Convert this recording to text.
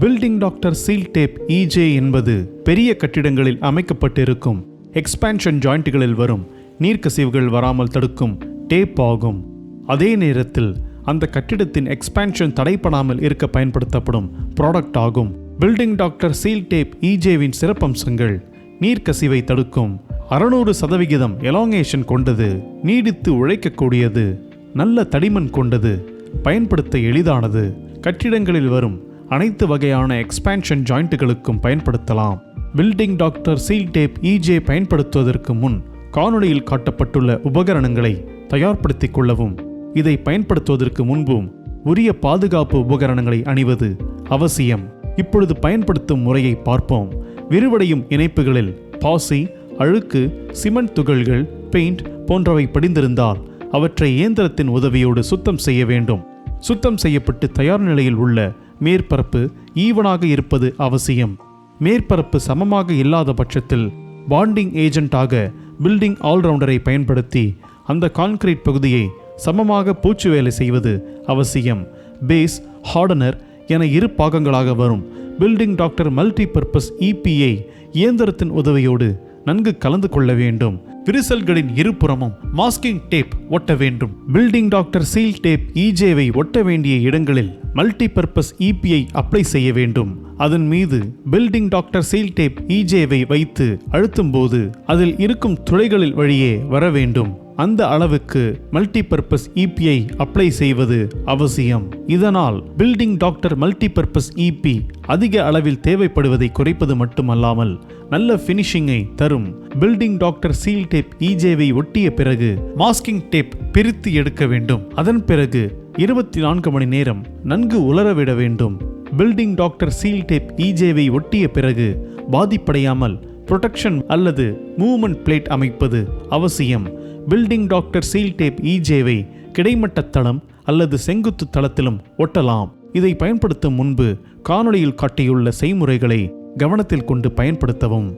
Building doctor seal tape E J என்பது பெரிய கட்டிடங்களில் அமைக்கப்பட்டிருக்கும். எக்ஸ்பேன்ஷன் ஜாயிண்ட்டுகளில் வரும். நீர்க்கசிவுகள் வராமல் தடுக்கும். டேப் ஆகும். அதே நேரத்தில் அந்த கட்டிடத்தின் எக்ஸ்பேன்ஷன் தடைப்படாமல் இருக்க பயன்படுத்தப்படும் ப்ராடக்ட் ஆகும். பில்டிங் டாக்டர் சீல் டேப் இஜேவின் சிறப்பம்சங்கள். நீர்க்கசிவை தடுக்கும். அறுநூறு சதவிகிதம் எலாங்கேஷன் கொண்டது. நீடித்து உழைக்கக்கூடியது. நல்ல தடிமன் கொண்டது. பயன்படுத்த எளிதானது. கட்டிடங்களில் வரும் அனைத்து வகையான எக்ஸ்பான்ஷன் ஜாயிண்ட்டுகளுக்கும் பயன்படுத்தலாம். Building doctor seal tape E J பயன்படுத்துவதற்கு முன் காணொளியில் காட்டப்பட்டுள்ள உபகரணங்களை தயார்படுத்திக் கொள்ளவும். இதை பயன்படுத்துவதற்கு முன்பும் உரிய பாதுகாப்பு உபகரணங்களை அணிவது அவசியம். இப்பொழுது பயன்படுத்தும் முறையை பார்ப்போம். விரிவடையும் இணைப்புகளில் பாசி அழுக்கு சிமெண்ட் துகள்கள் பெயிண்ட் போன்றவை படிந்திருந்தால் அவற்றை இயந்திரத்தின் உதவியோடு சுத்தம் செய்ய வேண்டும். சுத்தம் செய்யப்பட்டு தயார் நிலையில் உள்ள மேற்பரப்பு ஈவனாக இருப்பது அவசியம். மேற்பரப்பு சமமாக இல்லாத பட்சத்தில் பாண்டிங் ஏஜென்ட்டாக பில்டிங் ஆல்ரவுண்டரை பயன்படுத்தி அந்த கான்கிரீட் பகுதியை சமமாக பூச்சு வேலை செய்வது அவசியம். பேஸ் ஹார்டனர் என இரு பாகங்களாக வரும். Building doctor multi purpose E P I இயந்திரத்தின் உதவியோடு நன்கு கலந்து கொள்ள வேண்டும். விரிசல்களின் இருபுறமும் மாஸ்கிங் டேப் ஒட்ட வேண்டும். Building doctor seal tape e இஜேவை ஒட்ட வேண்டிய இடங்களில் மல்டிபர்பஸ் இபிஐ அப்ளை செய்ய வேண்டும். அதன் மீது building doctor seal tape e இஜேவை வைத்து அழுத்தும் போது அதில் இருக்கும் துளைகளில் வழியே வர வேண்டும். அந்த அளவுக்கு மல்டி பர்பஸ் இபிஐ அப்ளை செய்வது அவசியம். இதனால் building doctor multi purpose E P அதிக அளவில் தேவைப்படுவதை குறைப்பது மட்டுமல்லாமல் நல்ல ஃபினிஷிங்கை தரும். பில்டிங் டாக்டர் சீல் டேப் இஜேவை ஒட்டிய பிறகு மாஸ்கிங் டேப் பிரித்து எடுக்க வேண்டும். அதன் பிறகு இருபத்தி நான்கு மணி நேரம் நன்கு உலரவிட வேண்டும். பில்டிங் டாக்டர் சீல் டேப் இஜேவை ஒட்டிய பிறகு பாதிப்படையாமல் புரொடெக்ஷன் அல்லது மூவ்மெண்ட் பிளேட் அமைப்பது அவசியம். Building doctor seal tape e இஜேவை கிடைமட்ட தளம் அல்லது செங்குத்து தளத்திலும் ஒட்டலாம். இதை பயன்படுத்தும் முன்பு காணொளியில் காட்டியுள்ள செய்முறைகளை கவனத்தில் கொண்டு பயன்படுத்தவும்.